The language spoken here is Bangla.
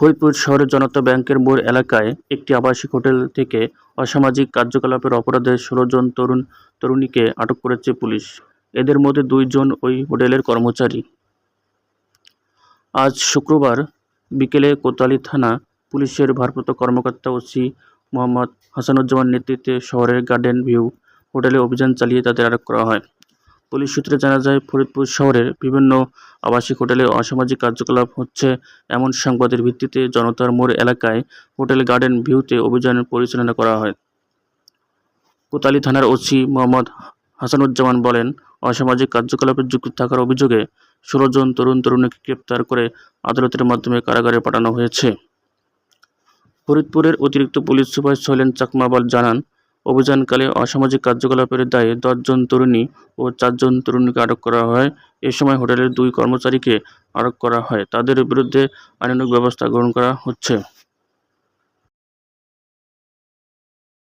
ফরিদপুর শহরের জনতা ব্যাংকের মোড় এলাকায় একটি আবাসিক হোটেল থেকে অসামাজিক কার্যকলাপের অপরাধে ষোলো জন তরুণ, তরুণীকে আটক করেছে পুলিশ। এদের মধ্যে দুইজন ওই হোটেলের কর্মচারী। আজ শুক্রবার বিকেলে কোতোয়ালি থানা পুলিশের ভারপ্রাপ্ত কর্মকর্তা ওসি মোহাম্মদ হাসানুজ্জামান নেতৃত্বে শহরের গার্ডেন ভিউ হোটেলে অভিযান চালিয়ে তাদের আটক করা হয়। পুলিশ সূত্রে জানা যায়, ফরিদপুর শহরের বিভিন্ন আবাসিক হোটেলে অসামাজিক কার্যকলাপ হচ্ছে। এমন সংবাদের ভিত্তিতে জনতার মোড় এলাকায় হোটেল গার্ডেন ভিউতে অভিযান পরিচালনা করা হয়। কোতালি থানার ওসি মোহাম্মদ হাসানুজ্জামান বলেন, অসামাজিক কার্যকলাপে যুক্ত থাকার অভিযোগে ষোলো জন তরুণ তরুণীকে গ্রেপ্তার করে আদালতের মাধ্যমে কারাগারে পাঠানো হয়েছে। ফরিদপুরের অতিরিক্ত পুলিশ সুপার শৈলেন চাকমাবাল জানান অভিযানকালে অসামাজিক কার্যকলাপের দায়ে দশজন তরুণী ও চারজন তরুণীকে আটক করা হয়। এ সময় হোটেলের দুই কর্মচারীকে আটক করা হয়। তাদের বিরুদ্ধে আইনানুগ ব্যবস্থা গ্রহণ করা হচ্ছে।